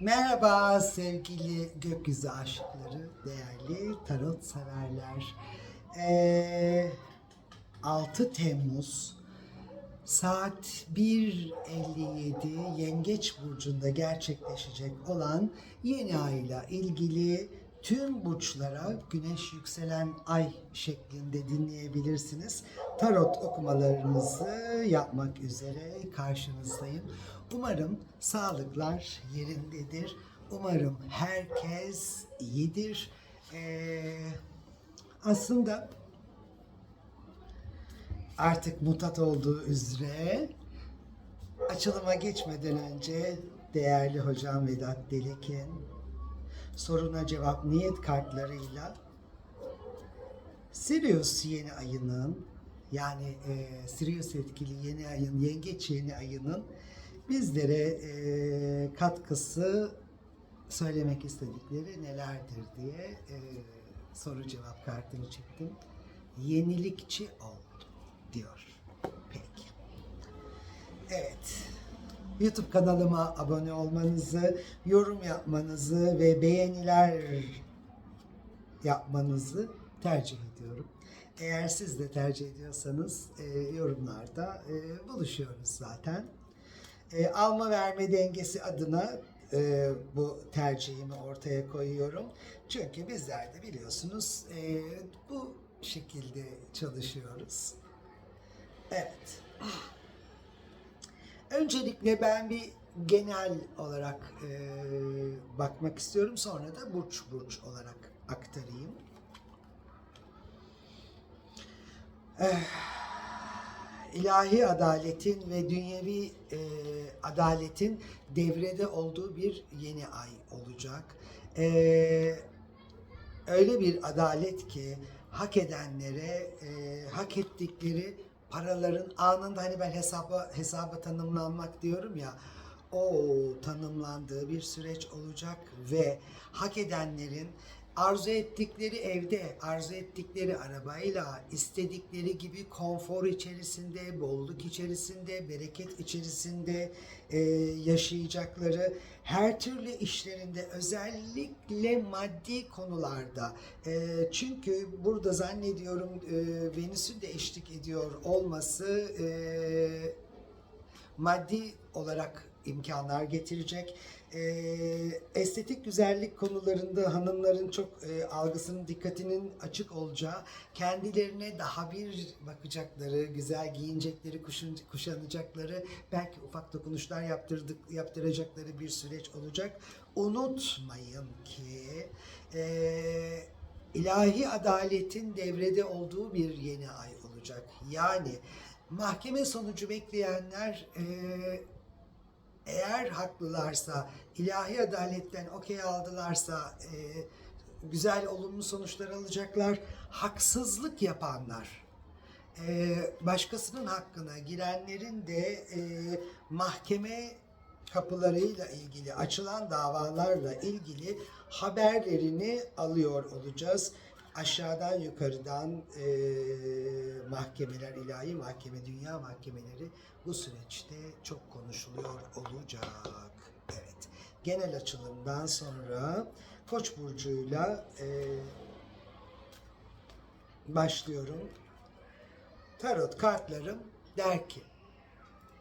Merhaba sevgili gökyüzü aşıkları, değerli tarot severler. Ee, 6 Temmuz saat 1.57 Yengeç Burcu'nda gerçekleşecek olan yeni ayla ilgili tüm burçlara güneş yükselen ay şeklinde dinleyebilirsiniz. Tarot okumalarınızı yapmak üzere karşınızdayım. Umarım sağlıklar yerindedir. Umarım herkes iyidir. Ee, aslında artık mutat olduğu üzere açılıma geçmeden önce değerli hocam Vedat Delik'in soruna cevap niyet kartlarıyla Sirius yeni ayının yani e, Sirius etkili yeni ayın, yengeç yeni ayının bizlere e, katkısı söylemek istedikleri nelerdir diye e, soru cevap kartını çektim. Yenilikçi oldu diyor. Peki. Evet. YouTube kanalıma abone olmanızı, yorum yapmanızı ve beğeniler yapmanızı tercih ediyorum. Eğer siz de tercih ediyorsanız e, yorumlarda e, buluşuyoruz zaten. E, alma verme dengesi adına e, bu tercihimi ortaya koyuyorum. Çünkü bizler de biliyorsunuz e, bu şekilde çalışıyoruz. Evet. Öncelikle ben bir genel olarak e, bakmak istiyorum. Sonra da burç burç olarak aktarayım. Eh, ilahi adaletin ve dünyevi e, adaletin devrede olduğu bir yeni ay olacak. E, öyle bir adalet ki hak edenlere e, hak ettikleri paraların anında hani ben hesaba hesaba tanımlanmak diyorum ya o tanımlandığı bir süreç olacak ve hak edenlerin arzu ettikleri evde, arzu ettikleri arabayla, istedikleri gibi konfor içerisinde, bolluk içerisinde, bereket içerisinde e, yaşayacakları her türlü işlerinde özellikle maddi konularda e, çünkü burada zannediyorum e, Venüs'ün de eşlik ediyor olması e, maddi olarak imkanlar getirecek. Ee, estetik güzellik konularında hanımların çok e, algısının dikkatinin açık olacağı, kendilerine daha bir bakacakları, güzel giyinecekleri, kuşun, kuşanacakları, belki ufak dokunuşlar yaptırdık, yaptıracakları bir süreç olacak. Unutmayın ki e, ilahi adaletin devrede olduğu bir yeni ay olacak. Yani mahkeme sonucu bekleyenler e, eğer haklılarsa, ilahi adaletten okey aldılarsa e, güzel olumlu sonuçlar alacaklar. Haksızlık yapanlar, e, başkasının hakkına girenlerin de e, mahkeme kapılarıyla ilgili, açılan davalarla ilgili haberlerini alıyor olacağız. Aşağıdan yukarıdan e, mahkemeler, ilahi mahkeme, dünya mahkemeleri bu süreçte çok konuşuluyor olacak. Evet. Genel açılımdan sonra Koç burcuyla e, başlıyorum. Tarot kartlarım der ki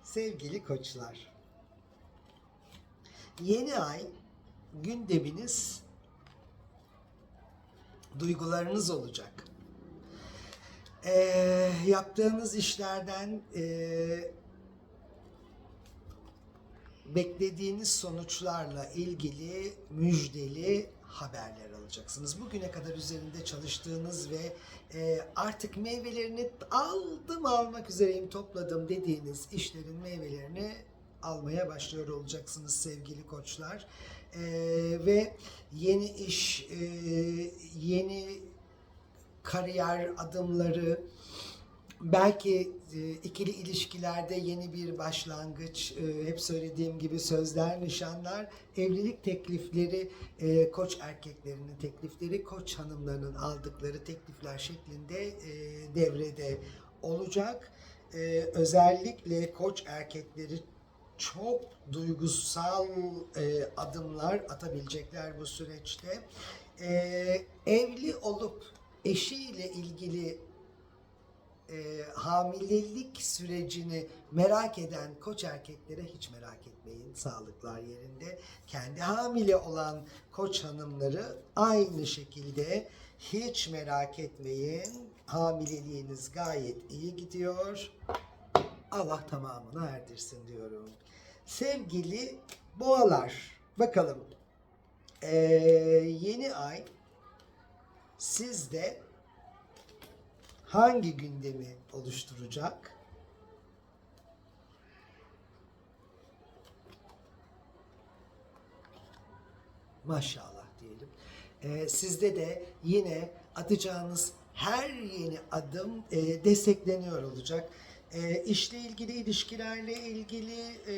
sevgili koçlar yeni ay gündeminiz duygularınız olacak. Ee, yaptığınız işlerden e, beklediğiniz sonuçlarla ilgili müjdeli haberler alacaksınız. Bugüne kadar üzerinde çalıştığınız ve e, artık meyvelerini aldım almak üzereyim topladım dediğiniz işlerin meyvelerini almaya başlıyor olacaksınız sevgili koçlar. E, ve yeni iş, e, yeni kariyer adımları, belki e, ikili ilişkilerde yeni bir başlangıç, e, hep söylediğim gibi sözler, nişanlar, evlilik teklifleri, e, koç erkeklerinin teklifleri, koç hanımlarının aldıkları teklifler şeklinde e, devrede olacak. E, özellikle koç erkekleri çok duygusal e, adımlar atabilecekler bu süreçte. E, evli olup eşiyle ilgili e, hamilelik sürecini merak eden koç erkeklere hiç merak etmeyin. Sağlıklar yerinde. Kendi hamile olan koç hanımları aynı şekilde hiç merak etmeyin. Hamileliğiniz gayet iyi gidiyor. Allah tamamını erdirsin diyorum. Sevgili boğalar, bakalım ee, yeni ay sizde hangi gündemi oluşturacak? Maşallah diyelim. Ee, sizde de yine atacağınız her yeni adım e, destekleniyor olacak. E, işle ilgili, ilişkilerle ilgili, e,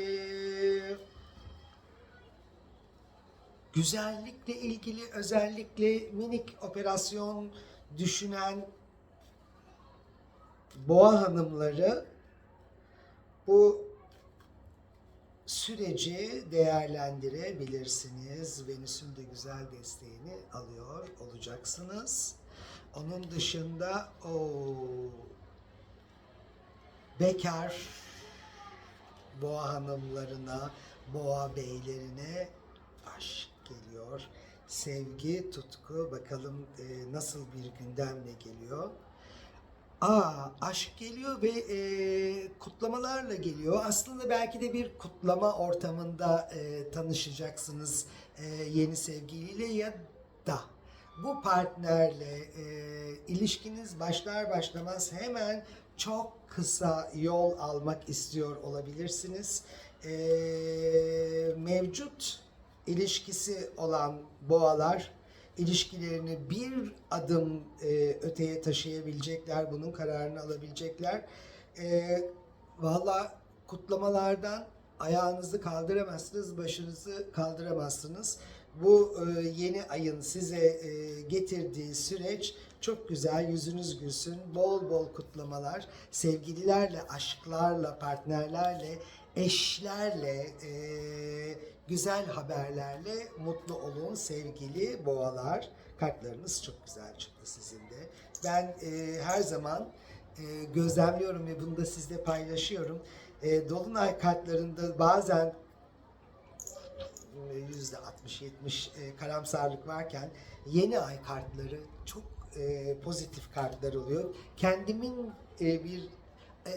güzellikle ilgili özellikle minik operasyon düşünen boğa hanımları bu süreci değerlendirebilirsiniz. Venüs'ün de güzel desteğini alıyor olacaksınız. Onun dışında o bekar boğa hanımlarına, boğa beylerine aşk geliyor. Sevgi, tutku bakalım e, nasıl bir gündemle geliyor. Aa, aşk geliyor ve e, kutlamalarla geliyor. Aslında belki de bir kutlama ortamında e, tanışacaksınız e, yeni sevgiliyle ya da bu partnerle e, ilişkiniz başlar başlamaz hemen çok kısa yol almak istiyor olabilirsiniz. E, mevcut ilişkisi olan boğalar ilişkilerini bir adım e, öteye taşıyabilecekler, bunun kararını alabilecekler. E, Valla kutlamalardan ayağınızı kaldıramazsınız, başınızı kaldıramazsınız. Bu e, yeni ayın size e, getirdiği süreç çok güzel, yüzünüz gülsün, bol bol kutlamalar, sevgililerle, aşklarla, partnerlerle, eşlerle, e, güzel haberlerle mutlu olun sevgili boğalar. Kartlarınız çok güzel çıktı sizin de. Ben e, her zaman e, gözlemliyorum ve bunu da sizle paylaşıyorum. E, Dolunay kartlarında bazen yüzde 60-70 e, karamsarlık varken yeni ay kartları çok e, pozitif kartlar oluyor. Kendimin e, bir e,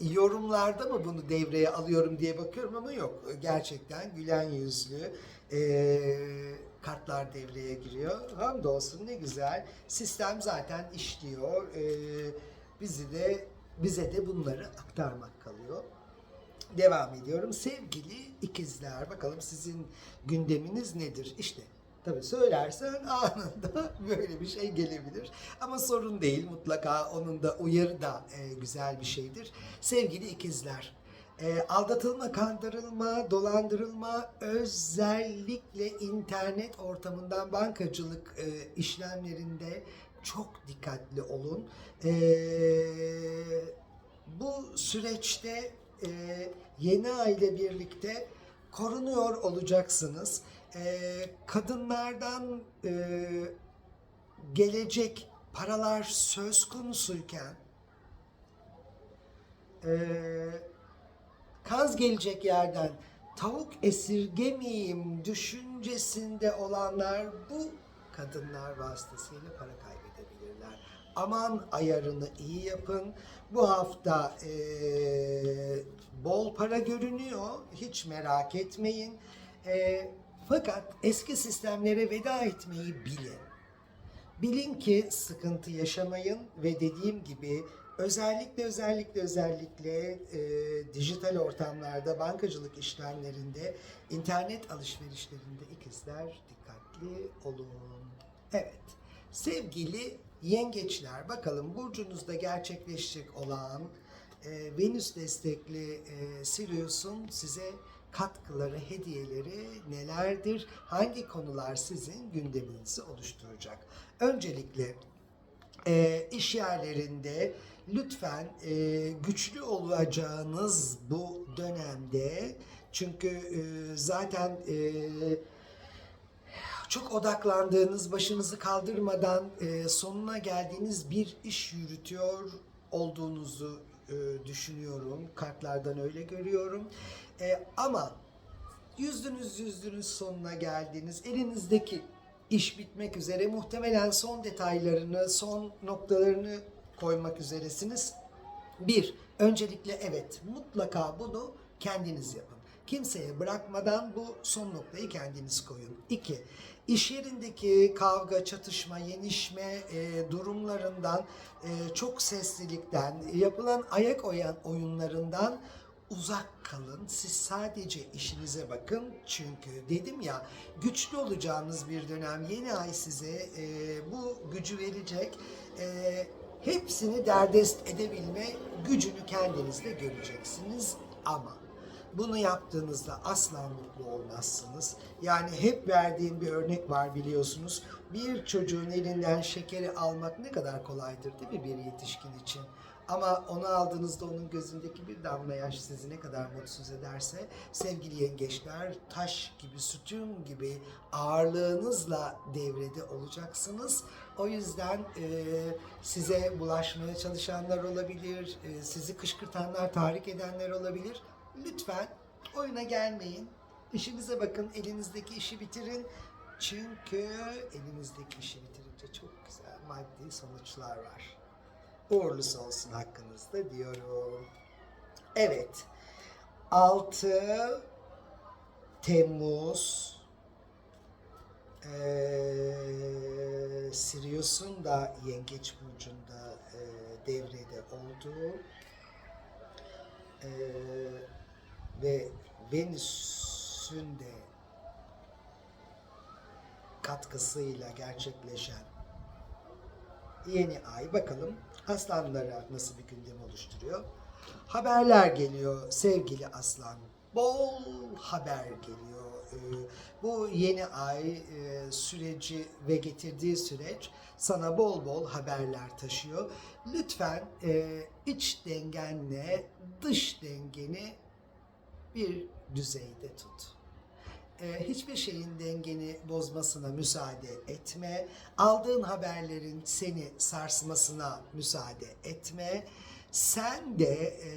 yorumlarda mı bunu devreye alıyorum diye bakıyorum ama yok. Gerçekten gülen yüzlü e, kartlar devreye giriyor. Hamdolsun ne güzel. Sistem zaten işliyor. E, bizi de bize de bunları aktarmak kalıyor. Devam ediyorum. Sevgili ikizler, bakalım sizin gündeminiz nedir? İşte tabii söylersen anında böyle bir şey gelebilir. Ama sorun değil. Mutlaka onun da uyarı da e, güzel bir şeydir. Sevgili ikizler, e, aldatılma, kandırılma, dolandırılma, özellikle internet ortamından bankacılık e, işlemlerinde çok dikkatli olun. E, bu süreçte e, yeni aile birlikte korunuyor olacaksınız. E, kadınlardan e, gelecek paralar söz konusuyken e, kaz gelecek yerden tavuk esirgemeyeyim düşüncesinde olanlar bu kadınlar vasıtasıyla para kaybedebilirler. Aman ayarını iyi yapın. Bu hafta eee, bol para görünüyor. Hiç merak etmeyin. Eee, fakat eski sistemlere veda etmeyi bilin. Bilin ki sıkıntı yaşamayın ve dediğim gibi özellikle özellikle özellikle e, dijital ortamlarda, bankacılık işlemlerinde, internet alışverişlerinde ikizler dikkatli olun. Evet, sevgili yengeçler bakalım burcunuzda gerçekleşecek olan e, Venüs destekli e, Sirius'un size katkıları, hediyeleri nelerdir? Hangi konular sizin gündeminizi oluşturacak? Öncelikle e, iş yerlerinde lütfen e, güçlü olacağınız bu dönemde çünkü e, zaten e, çok odaklandığınız, başınızı kaldırmadan e, sonuna geldiğiniz bir iş yürütüyor olduğunuzu e, düşünüyorum. Kartlardan öyle görüyorum. E, ama yüzdünüz yüzdünüz sonuna geldiniz. Elinizdeki iş bitmek üzere. Muhtemelen son detaylarını, son noktalarını koymak üzeresiniz. Bir, öncelikle evet mutlaka bunu kendiniz yapın. Kimseye bırakmadan bu son noktayı kendiniz koyun. İki, iş yerindeki kavga, çatışma, yenişme e, durumlarından, e, çok seslilikten, yapılan ayak oyan oyunlarından uzak kalın. Siz sadece işinize bakın. Çünkü dedim ya güçlü olacağınız bir dönem yeni ay size e, bu gücü verecek. E, hepsini derdest edebilme gücünü kendinizde göreceksiniz ama bunu yaptığınızda asla mutlu olmazsınız. Yani hep verdiğim bir örnek var biliyorsunuz. Bir çocuğun elinden şekeri almak ne kadar kolaydır değil mi bir yetişkin için? Ama onu aldığınızda onun gözündeki bir damla yaş sizi ne kadar mutsuz ederse sevgili yengeçler taş gibi sütun gibi ağırlığınızla devrede olacaksınız. O yüzden e, size bulaşmaya çalışanlar olabilir, e, sizi kışkırtanlar, tahrik edenler olabilir. Lütfen oyuna gelmeyin. İşinize bakın, elinizdeki işi bitirin. Çünkü elinizdeki işi bitirince çok güzel maddi sonuçlar var. Uğurlusu olsun hakkınızda diyorum. Evet. 6 Temmuz eee Sirius'un da Yengeç Burcu'nda eee, devrede olduğu eee, ve Venüs'ün de katkısıyla gerçekleşen yeni ay bakalım aslanlara nasıl bir gündem oluşturuyor. Haberler geliyor sevgili aslan. Bol haber geliyor. Ee, Bu yeni ay e, süreci ve getirdiği süreç sana bol bol haberler taşıyor. Lütfen e, iç dengenle dış dengeni bir düzeyde tut. Ee, hiçbir şeyin dengeni bozmasına müsaade etme. Aldığın haberlerin seni sarsmasına müsaade etme. Sen de e,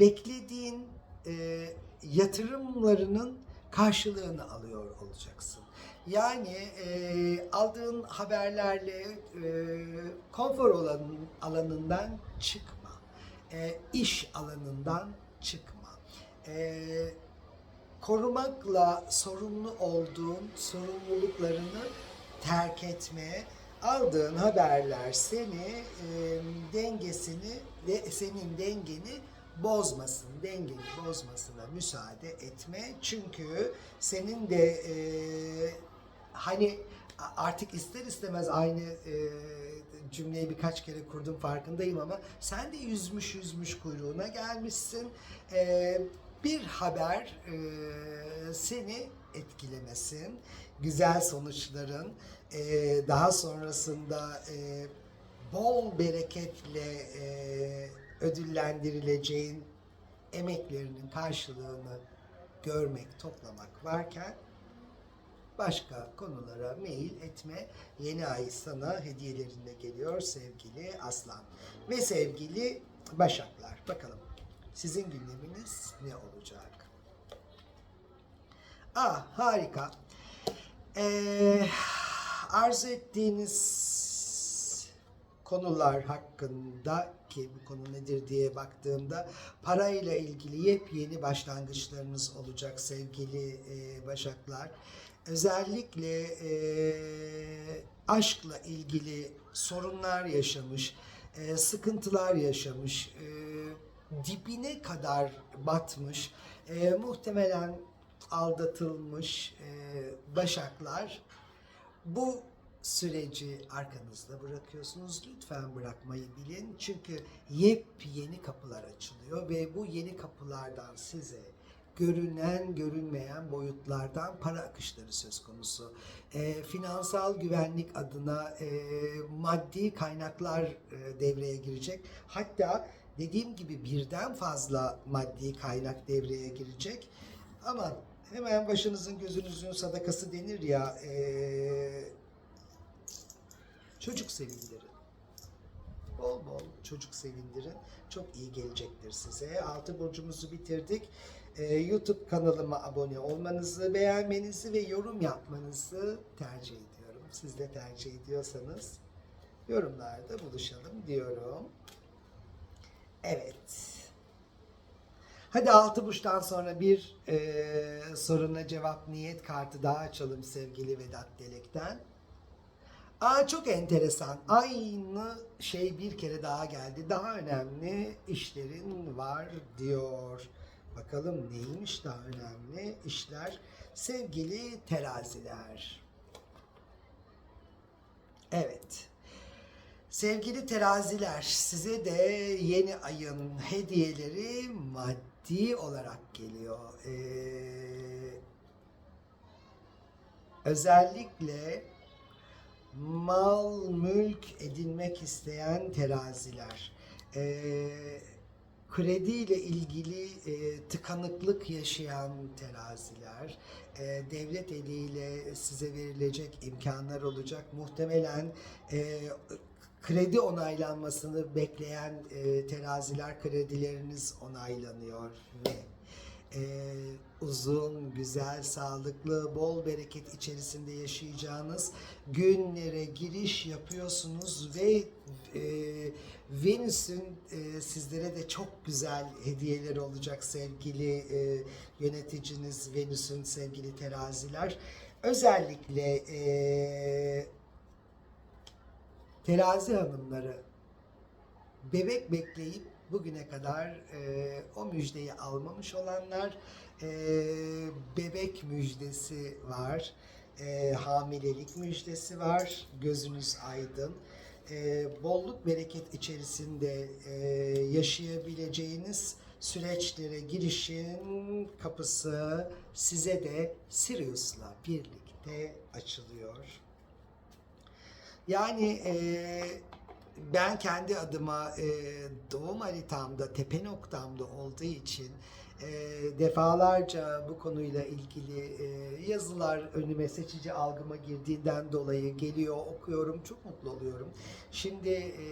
beklediğin e, yatırımlarının karşılığını alıyor olacaksın. Yani e, aldığın haberlerle e, konfor alanın, alanından çıkma. E, iş alanından çıkma. E, korumakla sorumlu olduğun sorumluluklarını terk etme. Aldığın haberler seni e, dengesini de senin dengeni bozmasın, dengeni bozmasına müsaade etme. Çünkü senin de e, hani artık ister istemez aynı e, cümleyi birkaç kere kurdum farkındayım ama sen de yüzmüş yüzmüş kuyruğuna gelmişsin. E, bir haber e, seni etkilemesin. Güzel sonuçların e, daha sonrasında e, bol bereketle e, ödüllendirileceğin emeklerinin karşılığını görmek, toplamak varken başka konulara mail etme. Yeni ay sana hediyelerinde geliyor sevgili Aslan. Ve sevgili Başaklar. Bakalım sizin gündeminiz ne olacak? Ah harika. Ee, arzu ettiğiniz konular hakkında ki bu konu nedir diye baktığımda parayla ilgili yepyeni başlangıçlarınız olacak sevgili e, Başaklar. Özellikle e, aşkla ilgili sorunlar yaşamış, e, sıkıntılar yaşamış, e, dibine kadar batmış, e, muhtemelen aldatılmış e, Başaklar bu süreci arkanızda bırakıyorsunuz. Lütfen bırakmayı bilin. Çünkü yepyeni kapılar açılıyor ve bu yeni kapılardan size görünen görünmeyen boyutlardan para akışları söz konusu. E, finansal güvenlik adına e, maddi kaynaklar e, devreye girecek. Hatta dediğim gibi birden fazla maddi kaynak devreye girecek. Ama hemen başınızın gözünüzün sadakası denir ya e, çocuk sevindirin. Bol bol çocuk sevindirin. Çok iyi gelecektir size. Altı burcumuzu bitirdik. Ee, YouTube kanalıma abone olmanızı, beğenmenizi ve yorum yapmanızı tercih ediyorum. Siz de tercih ediyorsanız yorumlarda buluşalım diyorum. Evet. Hadi altı burçtan sonra bir e, soruna cevap niyet kartı daha açalım sevgili Vedat Delek'ten. Aa çok enteresan. Aynı şey bir kere daha geldi. Daha önemli işlerin var diyor. Bakalım neymiş daha önemli işler? Sevgili teraziler. Evet. Sevgili teraziler, size de yeni ayın hediyeleri maddi olarak geliyor. Ee, özellikle mal, mülk edinmek isteyen teraziler, e, krediyle ilgili e, tıkanıklık yaşayan teraziler, e, devlet eliyle size verilecek imkanlar olacak. Muhtemelen e, kredi onaylanmasını bekleyen e, teraziler kredileriniz onaylanıyor ve e, uzun, güzel, sağlıklı, bol bereket içerisinde yaşayacağınız günlere giriş yapıyorsunuz ve e, Venüs'ün e, sizlere de çok güzel hediyeleri olacak sevgili e, yöneticiniz Venüs'ün sevgili teraziler. Özellikle e, terazi hanımları bebek bekleyip bugüne kadar e, o müjdeyi almamış olanlar e, bebek müjdesi var, e, hamilelik müjdesi var, gözünüz aydın. E, bolluk bereket içerisinde e, yaşayabileceğiniz süreçlere girişin kapısı size de Sirius'la birlikte açılıyor. Yani e, ben kendi adıma e, doğum haritamda, tepe noktamda olduğu için e, defalarca bu konuyla ilgili e, yazılar önüme seçici algıma girdiğinden dolayı geliyor, okuyorum, çok mutlu oluyorum. Şimdi e,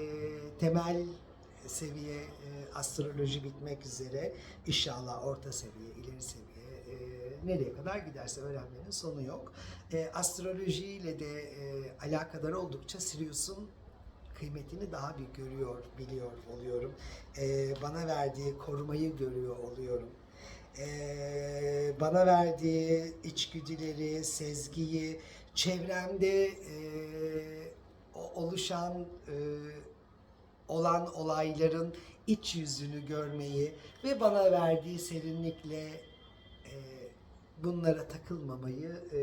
temel seviye e, astroloji bitmek üzere inşallah orta seviye, ileri seviye e, nereye kadar giderse öğrenmenin sonu yok. E, astrolojiyle de e, alakadar oldukça Sirius'un kıymetini daha bir görüyor, biliyor oluyorum. Ee, bana verdiği korumayı görüyor oluyorum. Ee, bana verdiği içgüdüleri, sezgiyi, çevremde e, oluşan e, olan olayların iç yüzünü görmeyi ve bana verdiği serinlikle e, bunlara takılmamayı e,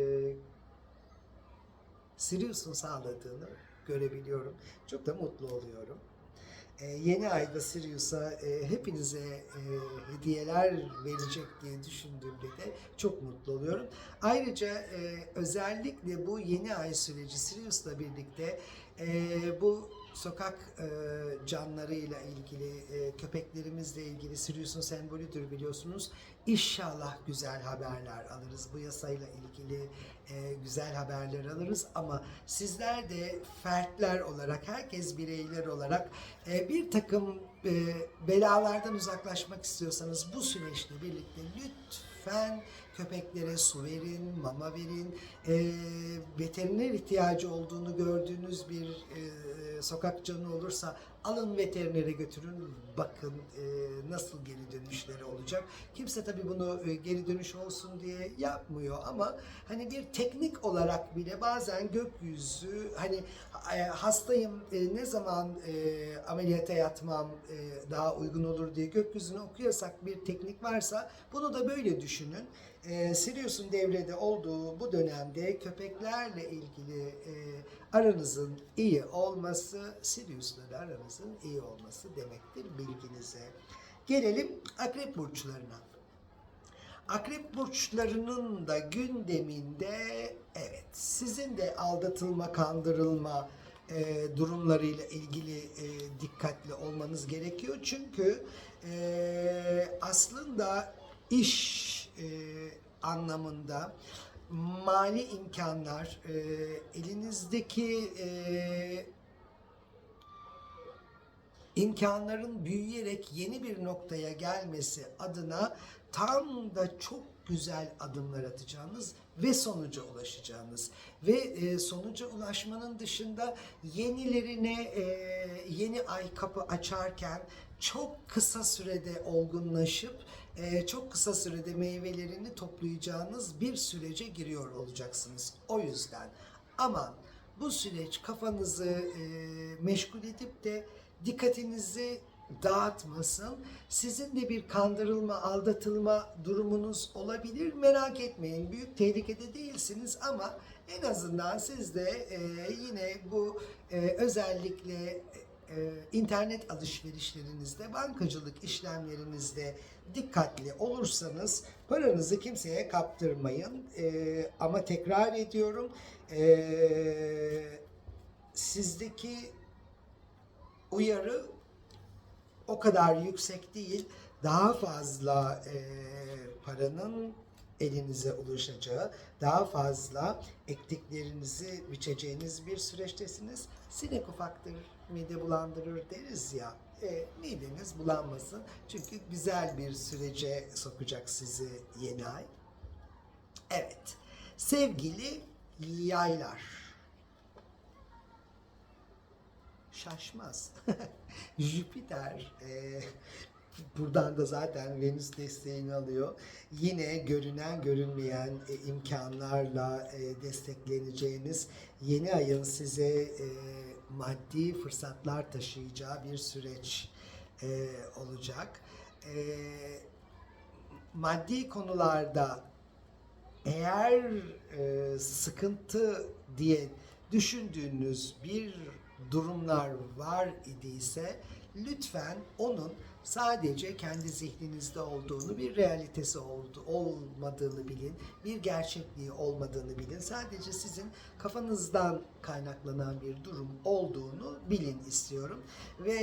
Sirius'un sağladığını görebiliyorum. Çok da mutlu oluyorum. Ee, yeni ayda Sirius'a e, hepinize e, hediyeler verecek diye düşündüğümde de çok mutlu oluyorum. Ayrıca e, özellikle bu yeni ay süreci Sirius'la birlikte e, bu sokak e, canlarıyla ilgili, e, köpeklerimizle ilgili Sirius'un sembolüdür biliyorsunuz. İnşallah güzel haberler alırız. Bu yasayla ilgili e, güzel haberler alırız ama sizler de fertler olarak, herkes bireyler olarak e, bir takım e, belalardan uzaklaşmak istiyorsanız bu süreçle birlikte lütfen köpeklere su verin, mama verin. E, veteriner ihtiyacı olduğunu gördüğünüz bir e, sokak canı olursa alın veterinere götürün. Bakın e, nasıl geri dönüşleri olacak. Kimse tabii bunu e, geri dönüş olsun diye yapmıyor ama hani bir teknik olarak bile bazen gökyüzü hani e, hastayım e, ne zaman e, ameliyata yatmam e, daha uygun olur diye gökyüzünü okuyorsak bir teknik varsa bunu da böyle düşünün. E, Sirius'un devrede olduğu bu dönemde köpeklerle ilgili e, aranızın iyi olması, Sirius'la da aranızın iyi olması demektir bilginize. Gelelim akrep burçlarına. Akrep burçlarının da gündeminde evet sizin de aldatılma, kandırılma e, durumlarıyla ilgili e, dikkatli olmanız gerekiyor. Çünkü e, aslında iş e, anlamında mali imkanlar, e, elinizdeki e, imkanların büyüyerek yeni bir noktaya gelmesi adına tam da çok güzel adımlar atacağınız ve sonuca ulaşacağınız ve e, sonuca ulaşmanın dışında yenilerine e, yeni ay kapı açarken çok kısa sürede olgunlaşıp e, çok kısa sürede meyvelerini toplayacağınız bir sürece giriyor olacaksınız. O yüzden aman bu süreç kafanızı e, meşgul edip de dikkatinizi dağıtmasın. Sizin de bir kandırılma, aldatılma durumunuz olabilir. Merak etmeyin. Büyük tehlikede değilsiniz ama en azından siz de e, yine bu e, özellikle e, internet alışverişlerinizde, bankacılık işlemlerinizde dikkatli olursanız paranızı kimseye kaptırmayın. E, ama tekrar ediyorum, e, sizdeki uyarı o kadar yüksek değil. Daha fazla e, paranın elinize ulaşacağı, daha fazla ektiklerinizi biçeceğiniz bir süreçtesiniz. Sinek ufaktır, mide bulandırır deriz ya. E, mideniz bulanmasın. Çünkü güzel bir sürece sokacak sizi yeni ay. Evet. Sevgili yaylar. Şaşmaz. Jüpiter e, buradan da zaten Venüs desteğini alıyor. Yine görünen görünmeyen e, imkanlarla e, destekleneceğiniz yeni ayın size e, maddi fırsatlar taşıyacağı bir süreç e, olacak. E, maddi konularda eğer e, sıkıntı diye düşündüğünüz bir durumlar var idiyse lütfen onun sadece kendi zihninizde olduğunu, bir realitesi oldu, olmadığını bilin, bir gerçekliği olmadığını bilin. Sadece sizin kafanızdan kaynaklanan bir durum olduğunu bilin istiyorum. Ve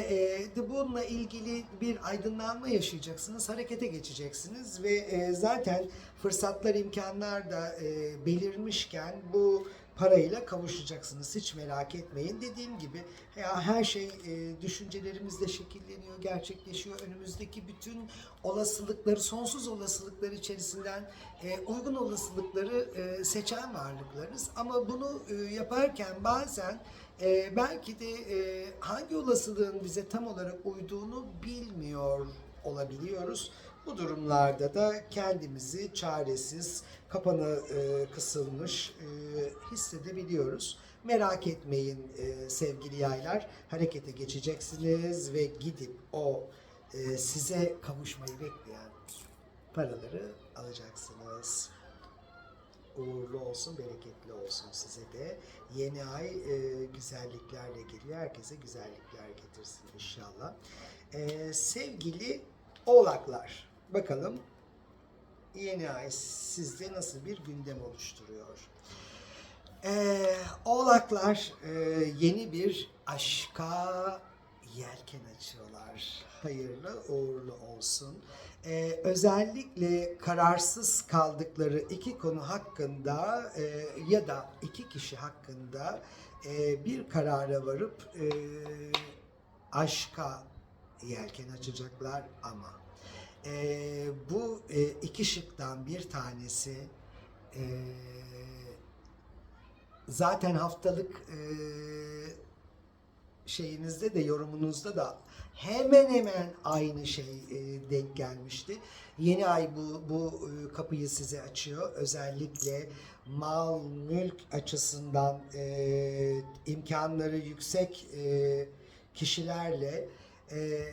e, bununla ilgili bir aydınlanma yaşayacaksınız, harekete geçeceksiniz ve e, zaten fırsatlar, imkanlar da e, belirmişken bu parayla kavuşacaksınız. Hiç merak etmeyin. Dediğim gibi ya her şey e, düşüncelerimizle şekilleniyor, gerçekleşiyor. Önümüzdeki bütün olasılıkları, sonsuz olasılıklar içerisinden e, uygun olasılıkları e, seçen varlıklarız. Ama bunu e, yaparken bazen e, belki de e, hangi olasılığın bize tam olarak uyduğunu bilmiyor olabiliyoruz. Bu durumlarda da kendimizi çaresiz, kapanı e, kısılmış e, hissedebiliyoruz. Merak etmeyin e, sevgili yaylar, harekete geçeceksiniz ve gidip o e, size kavuşmayı bekleyen paraları alacaksınız. Uğurlu olsun, bereketli olsun size de. Yeni ay e, güzelliklerle geliyor. Herkese güzellikler getirsin inşallah. E, sevgili oğlaklar, bakalım yeni ay sizde nasıl bir gündem oluşturuyor? Ee, oğlaklar e, yeni bir aşka yelken açıyorlar. Hayırlı uğurlu olsun. Ee, özellikle kararsız kaldıkları iki konu hakkında e, ya da iki kişi hakkında e, bir karara varıp e, aşka yelken açacaklar ama e, bu e, iki şıktan bir tanesi e, zaten haftalık e, şeyinizde de yorumunuzda da hemen hemen aynı şey e, denk gelmişti. Yeni ay bu bu e, kapıyı size açıyor. Özellikle mal mülk açısından e, imkanları yüksek e, kişilerle e,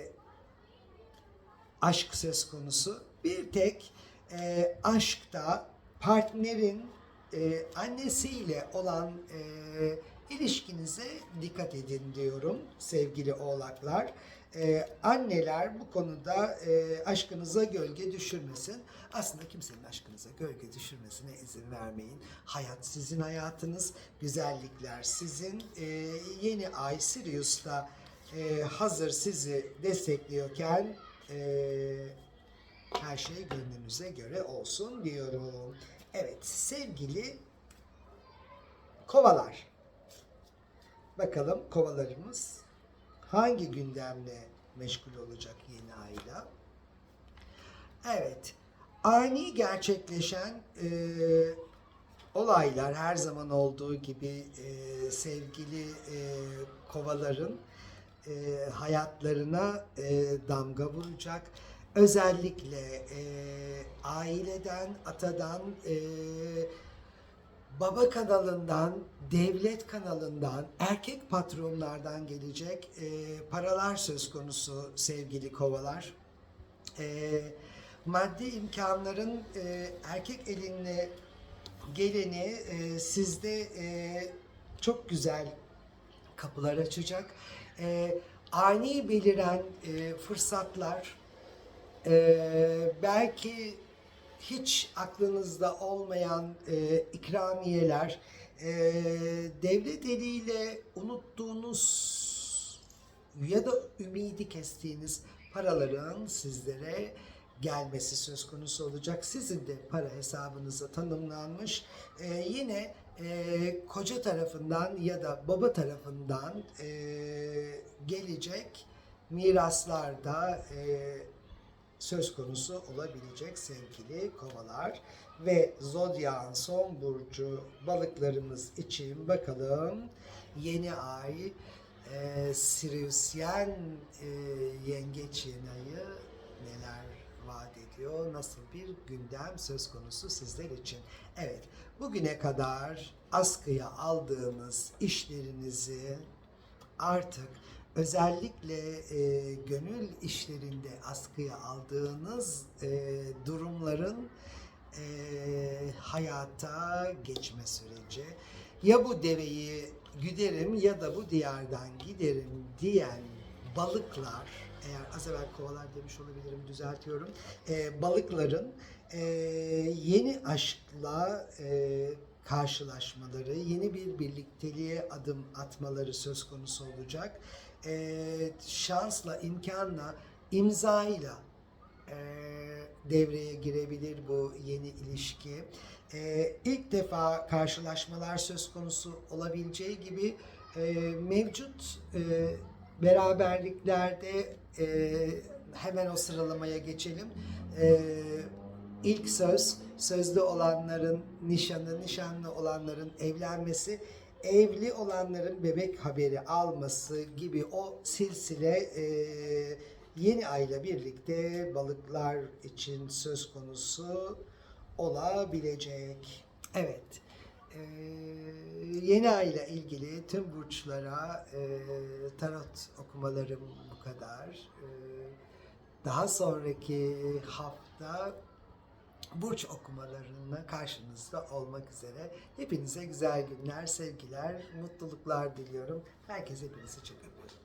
aşk söz konusu. Bir tek e, aşkta partnerin e, annesiyle olan e, ilişkinize dikkat edin diyorum sevgili oğlaklar. Ee, anneler bu konuda e, aşkınıza gölge düşürmesin. Aslında kimsenin aşkınıza gölge düşürmesine izin vermeyin. Hayat sizin hayatınız, güzellikler sizin. Ee, yeni ay Sirius'ta e, hazır sizi destekliyorken e, her şey gönlünüze göre olsun diyorum. Evet sevgili kovalar. Bakalım kovalarımız hangi gündemle meşgul olacak yeni ayda? Evet, ani gerçekleşen e, olaylar her zaman olduğu gibi e, sevgili e, kovaların e, hayatlarına e, damga vuracak. Özellikle e, aileden, atadan, e, baba kanalından, devlet kanalından, erkek patronlardan gelecek e, paralar söz konusu sevgili kovalar. E, maddi imkanların e, erkek eline geleni e, sizde e, çok güzel kapılar açacak. E, ani beliren e, fırsatlar, e, belki hiç aklınızda olmayan e, ikramiyeler, e, devlet eliyle unuttuğunuz ya da ümidi kestiğiniz paraların sizlere gelmesi söz konusu olacak. Sizin de para hesabınıza tanımlanmış. E, yine e, koca tarafından ya da baba tarafından e, gelecek miraslarda e, söz konusu olabilecek sevgili kovalar ve zodyağın son burcu balıklarımız için bakalım. Yeni ay e, Siriusyen e, yengeç yeni ayı neler vaat ediyor nasıl bir gündem söz konusu sizler için evet bugüne kadar askıya aldığınız işlerinizi artık özellikle e, gönül işlerinde askıya aldığınız e, durumların e, hayata geçme süreci. Ya bu deveyi güderim ya da bu diyardan giderim diyen balıklar, eğer az evvel kovalar demiş olabilirim düzeltiyorum, e, balıkların e, yeni aşkla e, karşılaşmaları, yeni bir birlikteliğe adım atmaları söz konusu olacak. E, şansla, imkanla, imzayla e, devreye girebilir bu yeni ilişki. E, ilk defa karşılaşmalar söz konusu olabileceği gibi e, mevcut e, beraberliklerde e, hemen o sıralamaya geçelim. E, ilk söz, sözlü olanların nişanı, nişanlı olanların evlenmesi, evli olanların bebek haberi alması gibi o silsile e, yeni ayla birlikte balıklar için söz konusu olabilecek. Evet. E, yeni ayla ilgili tüm burçlara e, tarot okumalarım bu kadar. E, daha sonraki hafta burç okumalarına karşınızda olmak üzere. Hepinize güzel günler, sevgiler, mutluluklar diliyorum. Herkese hepinizi çok öpüyorum.